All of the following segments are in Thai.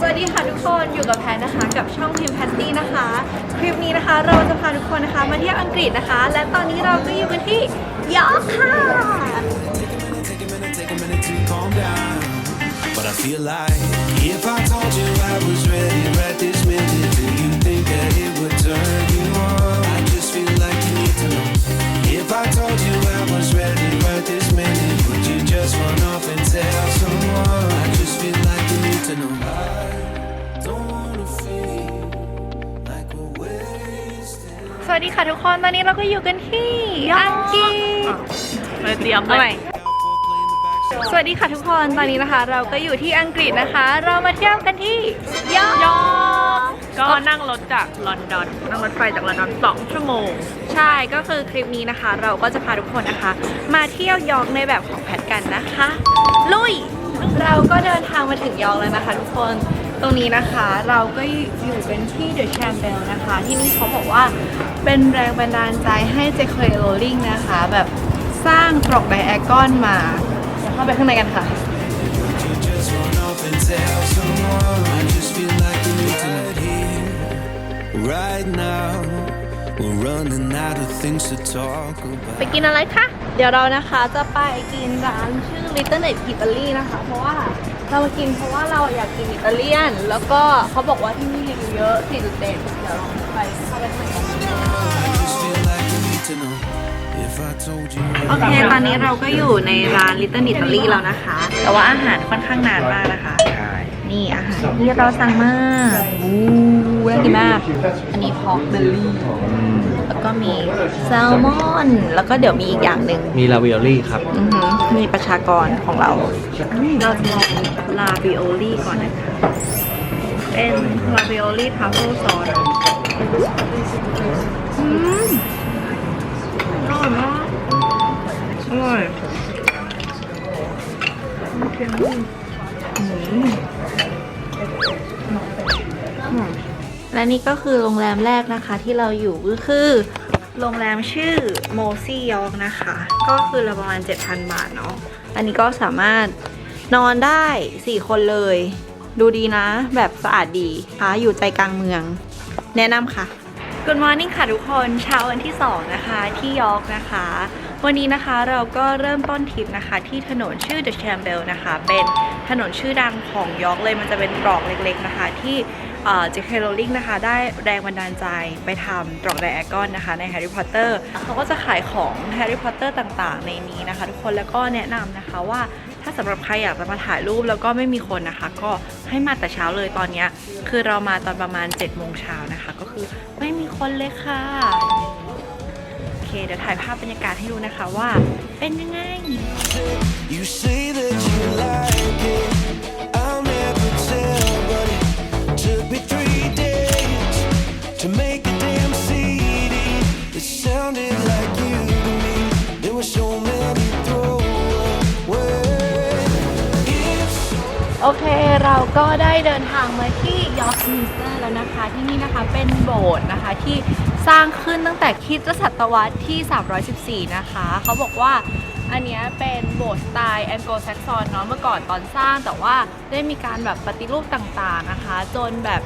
สวัสดีค่ะทุกคนอยู่กับแพนนะคะ กับช่องพิมพ์แพนตี้นะคะ คลิปนี้นะคะเราจะพาทุกคนนะคะ มาเที่ยวอังกฤษนะคะ และตอนนี้เราก็อยู่กันที่ยอค่ะ But I feel like if I told you I was ready right this minute, do you think that it would turn? สวัสดีค่ะทุกคน ตอนนี้เราก็อยู่กันที่อังกฤษเลยเตรียมเอาเลใหม่ยสวัสดีค่ะทุกคน ตอนนี้นะคะ เราก็อยู่ที่อังกฤษนะคะ เรามาเที่ยวกันที่ยอร์กก็นั่งรถจากลอนดอน นั่งรถไฟจากลอนดอนสองชั่วโมง ใช่ ก็คือคลิปนี้นะคะ เราก็จะพาทุกคนนะคะ มาเที่ยวยอร์กในแบบของแพทกันนะคะ ลุย เราก็เดินทางมาถึงยอร์กแล้วนะคะ ทุกคน ตรงนี้นะคะเราก็อยู่กันที่เดอะแชมเบลนะคะ ที่นี่เขาบอกว่าเป็นแรงบันดาลใจให้เจคเคยโรลลิงนะคะ แบบสร้างตรอกไดแอกอนมาเดี๋ยวเข้าไปข้างในกันค่ะ you just run off and tell someone? I just feel like you need to right here, right now. We're running out of things to talk ไป about. กินอะไรคะ เดี๋ยวเรานะคะจะไปกินร้านชื่อ Little Net Italy นะคะ เพราะว่า เรามากินเพราะว่าเราอยากกินอิตาเลียน แล้วก็เขาบอกว่าที่นี่รีวิวเยอะสี่จุดเด็ดเดี๋ยวเราไปเข้าไปข้างในกัน I just feel like you need to know. If I told you, โอเค ตอนนี้เราก็อยู่ในร้าน Little Italy แล้วนะคะ แต่ว่าอาหารค่อนข้างนานมากนะคะนี่อาหารที่เราสั่งมาอู้ น่ากินมาก อันนี้พอกเบลลี่ แล้วก็มีแซลมอน แล้วก็เดี๋ยวมีอีกอย่างหนึ่งมีลาวิโอลี่ครับ อือหือมีประชากรของเรา เราจะลองลาบิโอลี่ก่อนนะคะ เป็นลาบิโอลี่ทัฟเฟิลซอสอืมอร่อยมากอร่อยอืม และนี่ก็คือโรงแรมแรกนะคะที่เราอยู่ก็คือโรงแรมชื่อโมซี่ยอร์กนะคะ ก็คือละประมาณ 7,000 บาทเนาะอันนี้ก็สามารถนอนได้ 4 คนเลย ดูดีนะ แบบสะอาดดีค่ะอยู่ใจกลางเมือง แนะนำค่ะ Good morning ค่ะทุกคนเช้าวันที่ 2 นะคะที่ยอร์กนะคะ วันนี้นะคะเราก็เริ่มต้นทริปนะคะ ที่ถนนชื่อ The Chambel นะคะ เป็นถนนชื่อดังของยอร์กเลยมันจะเป็นตรอกเล็กๆนะคะ ที่ เจคเคโรลิงนะคะ ได้แรงบันดาลใจไปทำตรอกไดแอกอนนะคะในแฮร์รี่พอตเตอร์เขาก็จะขายของแฮร์รี่พอตเตอร์ต่างๆ ในนี้นะคะ ทุกคนแล้วก็แนะนำนะคะว่าถ้าสำหรับใครอยากจะมาถ่ายรูปแล้วก็ไม่มีคนนะคะ ก็ให้มาแต่เช้าเลยตอนนี้คือเรามาตอนประมาณ7จ็ดโมงเช้านะคะ ก็คือไม่มีคนเลยค่ะโอเคเดี๋ยวถ่ายภาพบรรยากาศให้ดูนะคะว่าเป็นยังไง to make a damn CD. It sounded like you to me. There were so many throwaways. โอเคเราก็ได้เดินทางมาที่ยอร์กมินสเตอร์แล้วนะคะ ที่นี่นะคะเป็นโบสถ์นะคะที่สร้างขึ้นตั้งแต่คริดศตวรรษที่ 314 นะคะ เขาบอกว่าอันเนี้ยเป็นโบสถ์สไตล์แองโกลแซกซอนเนาะเมื่อก่อนตอนสร้างแต่ว่าได้มีการแบบปฏิรูปต่างๆนะคะ จนแบบ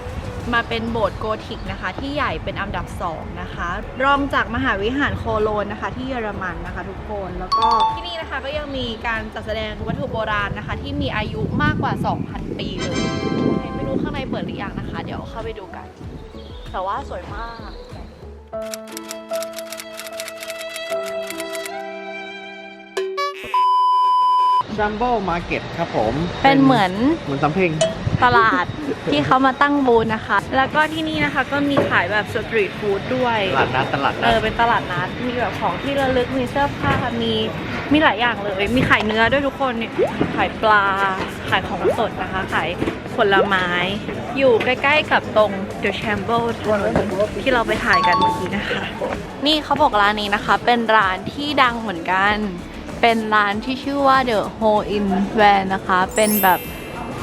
มาเป็นโบสถ์โกธิกนะคะ ที่ใหญ่เป็นอันดับ2นะคะ รองจากมหาวิหารโคโลนนะคะ ที่เยอรมันนะคะทุกคนแล้วก็ที่นี่นะคะก็ยังมีการจัดแสดงวัตถุโบราณนะคะ ที่มีอายุมากกว่า 2,000 ปีเลยไม่รู้ข้างในเปิดหรือยังนะคะ เดี๋ยวเข้าไปดูกัน แต่ว่าสวยมาก จัมโบ้มาร์เก็ตครับผมเป็นเหมือน เหมือนสำเพ็งตลาดที่เขามาตั้งบูธนะคะ แล้วก็ที่นี่นะคะก็มีขายแบบสตรีทฟู้ดด้วย ตลาดนัดตลาดเอนัดอเป็นตลาดนัด มีแบบของที่ระลึก มีเสื้อผ้า มีมีหลายอย่างเลย มีขายเนื้อด้วยทุกคนเนี่ยขายปลา ขายของสดนะคะ ขายผลไม้ อยู่ใกล้ๆกับตรง The Chamber ถนนที่เราไปถ่ายกันเมื่อกี้นะคะ นี่เขาบอกร้านนี้นะคะ เป็นร้านที่ดังเหมือนกัน เป็นร้านที่ชื่อว่า The Hole in Van นะคะ เป็นแบบ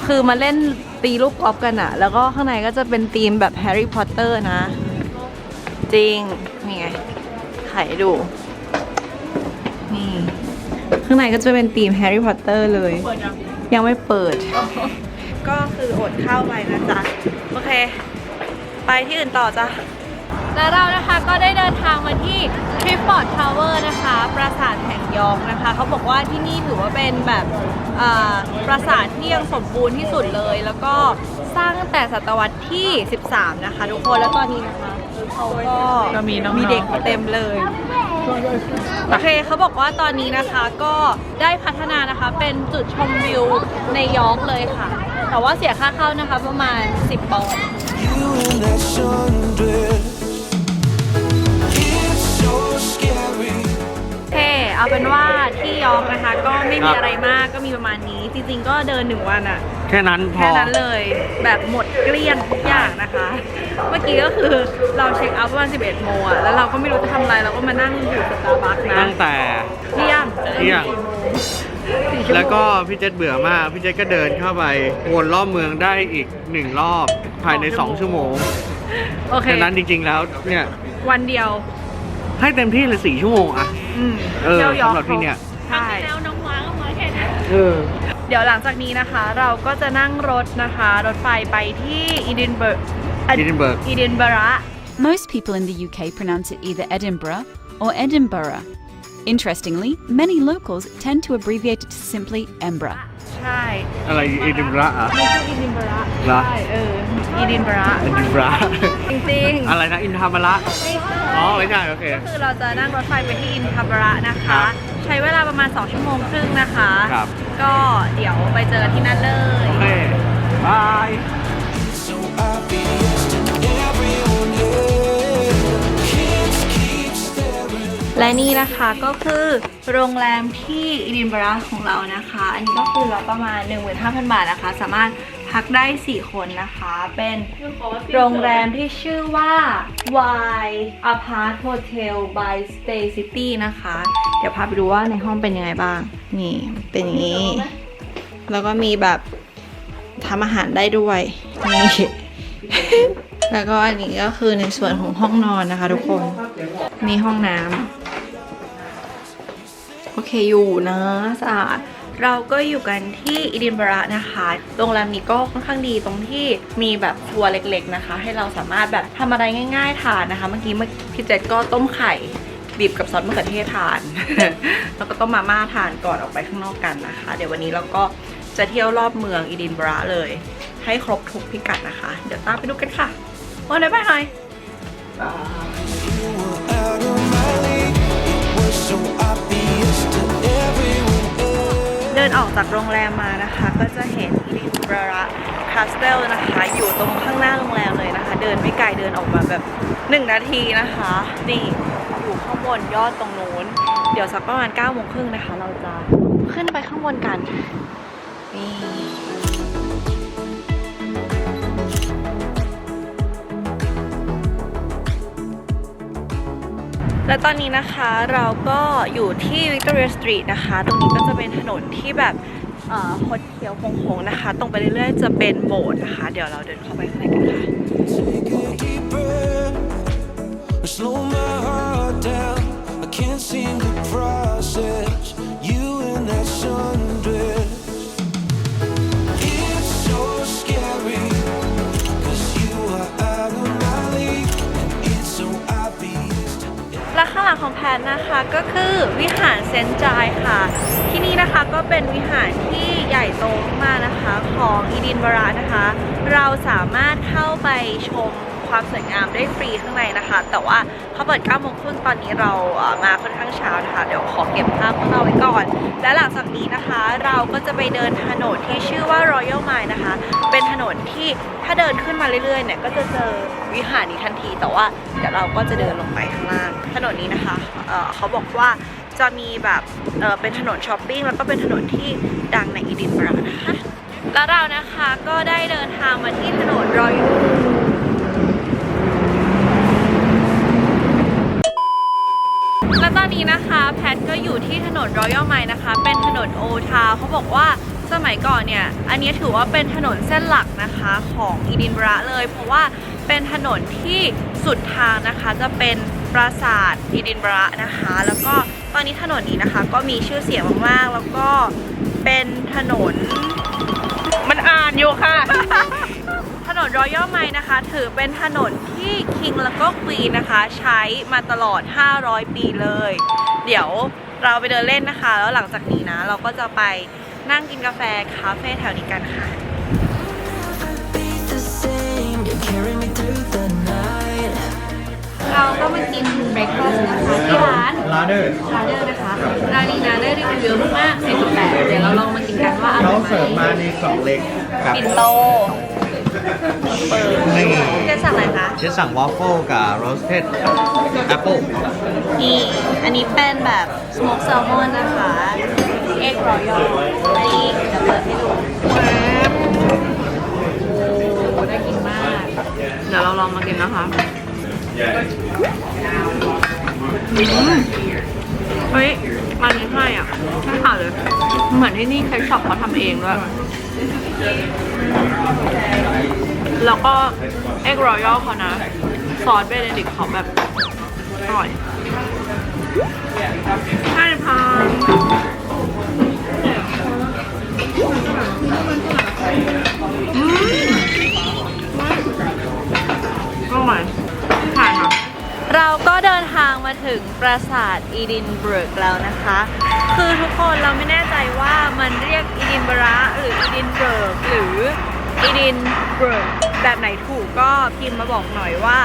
คือมาเล่นตีลูกกอล์ฟกันอะแล้วก็ข้างในก็จะเป็นธีมแบบแฮร์รี่พอตเตอร์นะ จริง นี่ไงไขายให้ดู นี่ ข้างในก็จะเป็นธีมแฮร์รี่พอตเตอร์เลย ยังไม่เปิด ก็คืออดข้าวไปนะจ๊ะ โอเค ไปที่อื่นต่อจ้ะและเรานะคะก็ได้เดินทางมาที่ทริปปอร์ตทาวเวอร์นะคะปราสาทแห่งยองนะคะ เขาบอกว่าที่นี่ถือว่าเป็นแบบเอ่อปราสาทที่ยังสมบูรณ์ที่สุดเลย แล้วก็สร้างตั้งแต่ศตวรรษที่ 13 นะคะ ทุกคนแล้วตอนนี้นะคะเขาก็ก็มีน้องๆ มีเด็กมาเต็มเลย โอเคเขาบอกว่าตอนนี้นะคะก็ได้พัฒนานะคะเป็นจุดชมวิวในยอร์กเลยค่ะ แต่ว่าเสียค่าเข้านะคะประมาณ 10ปอนด์ You in that sundress. เคเอาเป็นว่าที่ยอร์กนะคะ ก็ไม่มีอะไรมากก็มีประมาณนี้ จริง ๆ ก็เดินหนึ่งวันอะแค่นั้นพอ แค่นั้นเลยแบบหมดเกลี้ยงทุกอย่างนะคะ เมื่อกี้ก็คือเราเช็คเอาท์ประมาณ11โมงอะแล้วเราก็ไม่รู้จะทำอะไรเราก็มานั่งอยู่สตาร์บัคนะตั้งแต่ เที่ยงเที่ยง สี่ชั่โมงแล้วก็พี่เจษเบื่อมาก พี่เจษก็เดินเข้าไปวนรอบเมืองได้อีกหนึ่งรอบภายใน 2 ชั่วโมงโอเคฉะนั้นจริงๆแล้วเนี่ย วันเดียวให้เต็มที่เลยสี่ชั่วโมงอะ อืมเออที่ยวยร์กสำหรับที่เนี่ยใช่แล้วน้องว้าก็มาแค่นั้น เออ เดี๋ยวหลังจากนี้นะคะ เราก็จะนั่งรถนะคะ รถไฟไปที่อีดินเบิร์ก Edinburgh อีดินบะระ Most people in the UK pronounce it either Edinburgh or Edinburgh. Interestingly, many locals tend to abbreviate it to simply Embra. ใช่อะไรอีดินบระอะไม่ใช่อีดินบะระเหรอ ใช่เออ อีดินบระอีดินบระจริงๆ อะไรนะ อินทามระไม่ใช่อ๋อไม่ใช่โอเคก็คือเราจะนั่งรถไฟไปที่อินทบะระนะครัคะ บใช้เวลาประมาณ 2 ชั่วโมงครึ่งนะคะ ครับ ก็เดี๋ยวไปเจอที่นั่นเลย โอเคบาย So obvious to everyone here. Kids keep staring. และนี่นะคะก็คือโรงแรมที่อิดินบระของเรานะคะ อันนี้ก็คือเราประมาณ 15,000 บาทนะคะ สามารถ พักได้ 4 คนนะคะ เป็นโรงแรมที่ชื่อว่า Y Apart Hotel by Stay City นะคะ เดี๋ยวพาไปดูว่าในห้องเป็นยังไงบ้าง นี่เป็นอย่างนี้ แล้วก็มีแบบทำอาหารได้ด้วยนี่แล้วก็อันนี้ก็คือในส่วนของห้องนอนนะคะ ทุกคนมีห้องน้ำโอเคอยู่นะสะอาด เราก็อยู่กันที่อิดินบระนะคะโรงแรมนี้ก็ค่อนข้างดีตรงที่มีแบบครัวเล็กๆนะคะ ให้เราสามารถแบบทำอะไรง่ายๆทานนะคะ เมื่อกี้เมื่อพี่เจษก็ต้มไข่บีบกับซอสมะเขือเทศทาน แล้วก็ต้มมาม่าทานก่อนออกไปข้างนอกกันนะคะ เดี๋ยววันนี้เราก็จะเที่ยวรอบเมืองอิดินบระเลย ให้ครบทุกพิกัดนะคะ เดี๋ยวตามไปดูกันค่ะวันไหนไปหน่อย You เดินออกจากโรงแรมมานะคะ ก็จะเห็นอิดินบระระคาสเตลนะคะ อยู่ตรงข้างหน้าโรงแรมเลยนะคะ เดินไม่ไกลเดินออกมาแบบหนึ่งนาทีนะคะ นี่อยู่ข้างบนยอดตรงนู้น เดี๋ยวสักประมาณ9ก้าโมงครึ่งนะคะ เราจะขึ้นไปข้างบนกันนี่ และตอนนี้นะคะเราก็อยู่ที่ Victoria Street นะคะ ตรงนี้ก็จะเป็นถนนที่แบบเอ่อคดเคี้ยวโค้งๆนะคะ ตรงไปเรื่อยๆจะเป็นโบสถ์นะคะ เดี๋ยวเราเดินเข้าไปข้างในกันค่ะ Slow my heart down. I can't seem to process ของแพนนะคะก็คือวิหารเซนจายค่ะ ที่นี่นะคะก็เป็นวิหารที่ใหญ่โตมากนะคะของอีดินบรานะคะ เราสามารถเข้าไปชม ความสวยงามได้ฟรีข้างในนะคะ แต่ว่าเขาเปิด9โมงครึ่งตอนนี้เรามาค่อนข้างเช้านะคะ เดี๋ยวขอเก็บภาพข้างนอกไว้ก่อน และหลังจากนี้นะคะ เราก็จะไปเดินถนนที่ชื่อว่า Royal Mile นะคะ เป็นถนนที่ถ้าเดินขึ้นมาเรื่อยๆเนี่ยก็จะเจอวิหารนี้ทันที แต่ว่าเดี๋ยวเราก็จะเดินลงไปข้างล่างถนนนี้นะคะเเขาบอกว่าจะมีแบบเเป็นถนนช้อปปิ้งแล้วก็เป็นถนนที่ดังในอีดินบระนะคะ แล้วเรานะคะก็ได้เดินทางมาที่ถนนรอย และตอนนี้นะคะแพทก็อยู่ที่ถนนรอยัลไมล์นะคะ เป็นถนนโอทาวเขาบอกว่าสมัยก่อนเนี่ย อันนี้ถือว่าเป็นถนนเส้นหลักนะคะของอีดินบระเลย เพราะว่าเป็นถนนที่สุดทางนะคะจะเป็นปราสาทอีดินบระนะคะ แล้วก็ตอนนี้ถนนนี้นะคะ ก็มีชื่อเสียงมากๆ แล้วก็เป็นถนนมันอายานอยู่ค่ะ นนรอยัลไมนะคะ ถือเป็นถนนที่คิงแล้วก็ควีนนะคะ ใช้มาตลอด 500 ปีเลย เดี๋ยวเราไปเดินเล่นนะคะ แล้วหลังจากนี้นะ เราก็จะไปนั่งกินกาแฟคาเฟ่แถวนี้กันค่ะ be the same. You carry me through the night. เราก็มากินเบรคฟาสต์นะคะที่ร้านร้านเดอร์ร้านเดอร์นะคะร้านนี้นะได้รีวิวเยอะมาก48เดี๋ยวเราลองมากินกันว่าอร่เขาอยไหเสิร์ฟมมาในกล่องเล็กกับปิ่นโต เปิดนี่จะสั่งอะไรคะจะสั่งวอฟเฟิลกับโรสเทดแอปเปิลนี่ อันนี้เป็นแบบ smoke salmon นะคะ เอ็กรอยัลอันนี้จะเปิดให้ดูโอ้น่ากินมาก เดี๋ยวเราลองมากินนะคะอืมเฮ้ย มันนี้ให้อะไม่ขาดเลย เหมือนที่นี่เคช็อปเขาทำเองด้วย แล้วก็เอ็กรอยัลเขานะ ซอสเบเนดิกต์เขาแบบ อร่อยใช่พานอืมอร่อยผ่านค่ะเราก็เดินทางมาถึงปราสาทอีดินบรึกแล้วนะคะ คือทุกคนเราไม่แน่ใจว่ามันเรียกอีดินบระหรืออีดินเบิร์กหรือ อีดินบรึกแบบไหนถูกก็พิมพ์มาบอกหน่อยว่า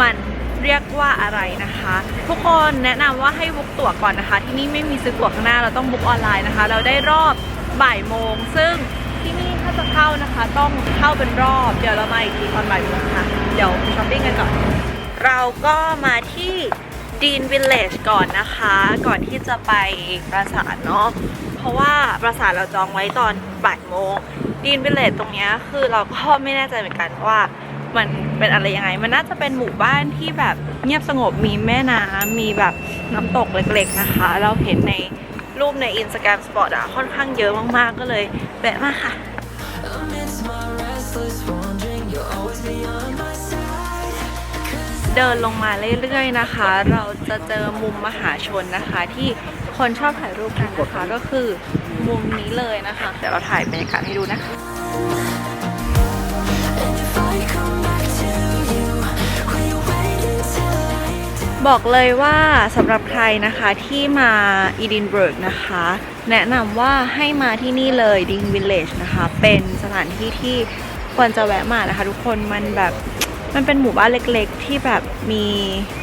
มันเรียกว่าอะไรนะคะ ทุกคนแนะนำว่าให้บุ๊กตั๋วก่อนนะคะ ที่นี่ไม่มีซื้อตั๋วข้างหน้าเราต้องบุ๊กออนไลน์นะคะ เราได้รอบบ่ายโมง ซึ่งที่นี่ถ้าจะเข้านะคะ ต้องเข้าเป็นรอบเดี๋ยวเรามาอีกทีตอนบ่ายโมงค่ะ เดี๋ยวช้อปปิ้งกันก่อนเราก็มาที่ดีนวิลเลจก่อนนะคะ ก่อนที่จะไปปราสาทเนาะ เพราะว่าปราสาทเราจองไว้ตอนบ่ายโมงดีนวิลเลจตรงนี้คือเราก็ไม่แน่ใจเหมือนกันว่ามันเป็นอะไรยังไง มันน่าจะเป็นหมู่บ้านที่แบบเงียบสงบมีแม่น้ำมีแบบน้ำตกเล็กๆนะคะ เราเห็นในรูปใน Instagram Spot อะค่อนข้างเยอะมากๆก็เลยแวะมาค่ะ เดินลงมาเรื่อยๆนะคะ เราจะเจอมุมมหาชนนะคะที่ คนชอบถ่ายรูปกันนะคะก็คือมุมนี้เลยนะคะ เดี๋ยวเราถ่ายบรรยากาศให้ดูนะคะ And if I come back to you, will you wait until I do? บอกเลยว่าสำหรับใครนะคะที่มาอีดินเบิร์กนะคะ แนะนำว่าให้มาที่นี่เลยดิงวิลเลจนะคะ เป็นสถานที่ที่ควรจะแวะมานะคะ ทุกคนมันแบบมันเป็นหมู่บ้านเล็กๆ ที่แบบมี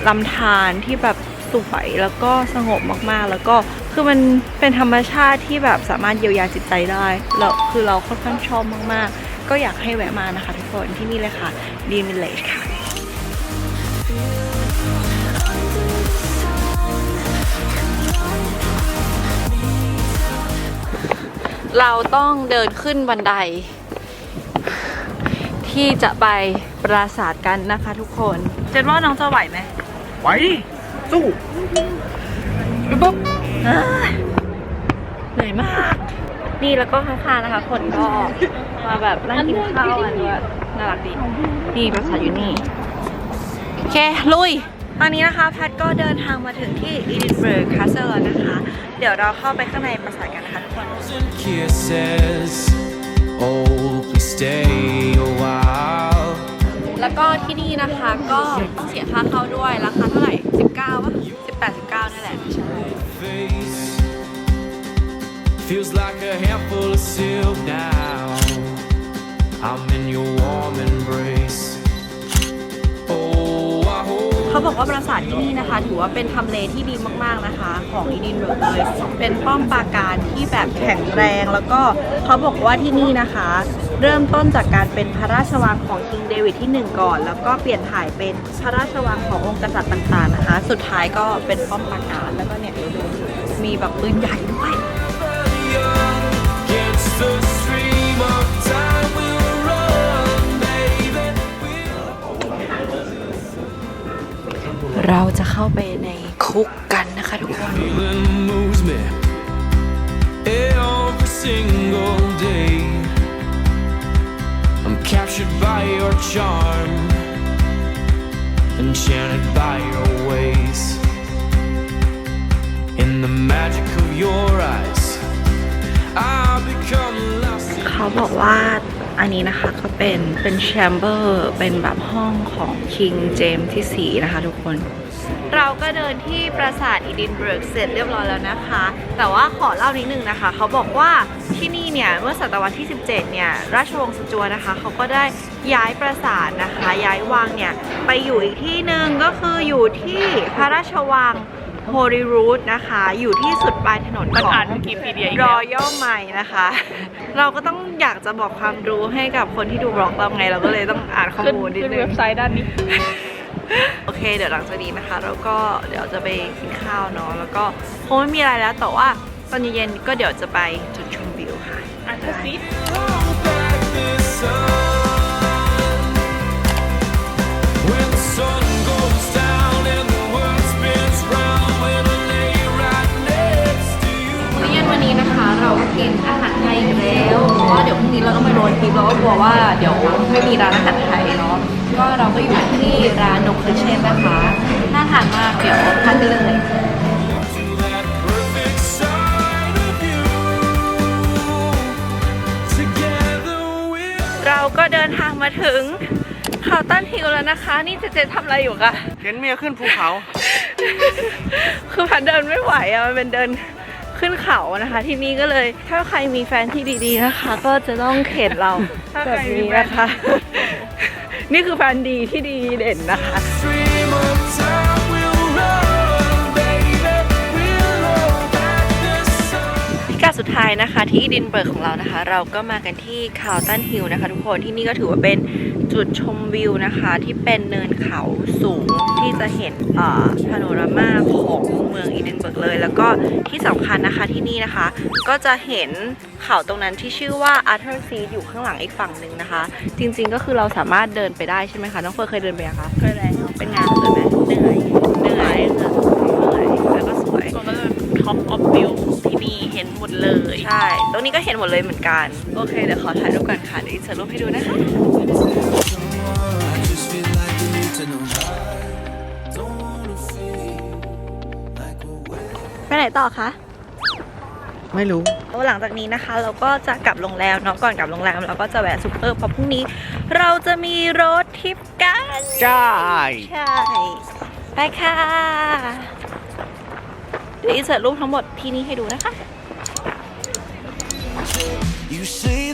ลำธารที่แบบ สวยแล้วก็สงบมากๆ แล้วก็คือมันเป็นธรรมชาติที่แบบสามารถเยียวยาจิตใจได้แล้วคือเราค่อนข้างชอบมากๆ ก็อยากให้แวะมานะคะทุกคนที่นี่เลยค่ะดินวิลเลจค่ะเราต้องเดินขึ้นบันได ที่จะไปปราสาทกันนะคะทุกคน เจนว่าน้องจะไหวไหมไว้ สู้ปุ๊บเอ้ยเหนื่อยมาก นี่แล้วก็ข้างๆนะคะ คนก็มาแบบนั่งกินข้าวกันด้วยน่ารักดี นี่ปราสาทอยู่นี่ โอเค ลุย ตอนนี้นะคะ แพทก็เดินทางมาถึงที่อีดินเบิร์กคาสเซิลแล้วนะคะ เดี๋ยวเราเข้าไปข้างในปราสาทกันนะคะทุกคน Kisses. Oh, please stay ที่นี่นะคะ ก็ต้องเสียค่าเข้าด้วย ราคาเท่าไหร่ 19วะ18 19นี่แหละ Face feels like a handful of silk now. I'm in your warm embrace. Oh, I hope. เขาบอกว่าปราสาทที่นี่นะคะ ถือว่าเป็นทำเลที่ดีมากๆนะคะ ของอีดินเบิร์กเลยเป็นป้อมปราการที่แบบแข็งแรงแล้วก็เขาบอกว่าที่นี่นะคะ เริ่มต้นจากการเป็นพระราชวังของคิงเดวิดที่ 1 ก่อน แล้วก็เปลี่ยนถ่ายเป็นพระราชวังขององค์กษัตริย์ต่างๆนะคะ สุดท้ายก็เป็นป้อมปราการแล้วก็เนี่ยเดี๋ยวดูมีแบบปืนใหญ่ด้วย เราจะเข้าไปในคุกกันนะคะทุกคน single day. Captured by your charm, enchanted by your ways. In the magic of your eyes, I become lost. เขาบอกว่าอันนี้นะคะก็เป็นเป็นแชมเบอร์เป็นแบบห้องของคิงเจมส์ที่สีนะคะทุกคน เราก็เดินที่ปราสาทอีดินเบิร์กเสร็จเรียบร้อยแล้วนะคะ แต่ว่าขอเล่านิดนึงนะคะ เขาบอกว่าที่นี่เนี่ยเมื่อศตวรรษที่ 17 เนี่ยราชวงศ์สจวตนะคะเขาก็ได้ย้ายปราสาทนะคะ ย้ายวังเนี่ยไปอยู่อีกที่หนึ่งก็คืออยู่ที่พระราชวังโฮลิรูทนะคะ อยู่ที่สุดปลายถนนมันของอ่านวิกิพีเดียอีกรแล้อวยัลใหม่นะคะ เราก็ต้องอยากจะบอกความรู้ให้กับคนที่ดูบล็อกเราไง เราก็เลยต้องอ่านข้อขึ้นมูลนิดขึ้นนึเว็งบไซต์ด้านนี้ โอเค เดี๋ยวหลังจากนี้นะคะเราก็เดี๋ยวจะไปกินข้าวเนาะแล้วก็คงไม่มีอะไรแล้วแต่ว่าตอนเย็นๆก็เดี๋ยวจะไปจุดชมวิวค่ะอาจจะซีด Hold back the sun. When the sun goes down and the world spins round, when I lay right next to you. มื้อเย็นวันนี้นะคะเราก็กินอาหารไทยแล้วเพราะว่าเดี๋ยวพรุ่งนี้เราต้องไปโรดทริปเราก็กลัวว่าเดี๋ยวไม่มีร้านอาหารไทยเนาะ ก็เราก็อยู่ที่ร้านนกเคเชนนะคะ น่าทานมากเดี๋ยวทานกันเลย To that perfect side of you. Together we'll เราก็เดินทางมาถึงเขาตันฮิลแล้วนะคะ นี่เจเจทำอะไรอยู่คะเข็นเมียขึ้นภูเขา คือพันเดินไม่ไหวอะมันเป็นเดินขึ้นเขานะคะ ที่นี่ก็เลย ถ้าใครมีแฟนที่ดีๆนะคะ ก็จะต้องเข็นเราถ้าแบใครบมีนี้แฟนนะคะ นี่คือแฟนดีที่ดีเด่นนะคะ สุดท้ายนะคะที่อีดินเบิร์กของเรานะคะ เราก็มากันที่คาวตันฮิลนะคะทุกคนที่นี่ก็ถือว่าเป็นจุดชมวิวนะคะ ที่เป็นเนินเขาสูงที่จะเห็นเอ่อพาโนรามาของเมืองอีดินเบิร์กเลย แล้วก็ที่สำคัญนะคะที่นี่นะคะ ก็จะเห็นเขาตรงนั้นที่ชื่อว่า Arthur Seat อยู่ข้างหลังอีกฝั่งหนึ่งนะคะ จริงๆก็คือเราสามารถเดินไปได้ใช่ไหมคะน้องเฟิร์นเคยเดินไปยังคะเคยแล้วเป็นงานเลยไห รงนี้ก็เห็นหมดเลยเหมือนกัน โอเค เดี๋ยวขอถ่ายรูปก่อนค่ะ เดี๋ยวอินเสิร์ตรูปให้ดูนะคะ I just feel like you need to know. I don't wanna feel like we're waiting. ไปไหนต่อคะ ไม่รู้ หลังจากนี้นะคะ เราก็จะกลับโรงแรมเนาะก่อนกลับโรงแรมเราก็จะแวะซูเปอร์เพราะพรุ่งนี้ เราจะมีรถทริปกันใช่ใช่ไปค่ะเดี๋ยวอินเสิร์ตรูปทั้งหมดที่นี่ให้ดูนะคะ You say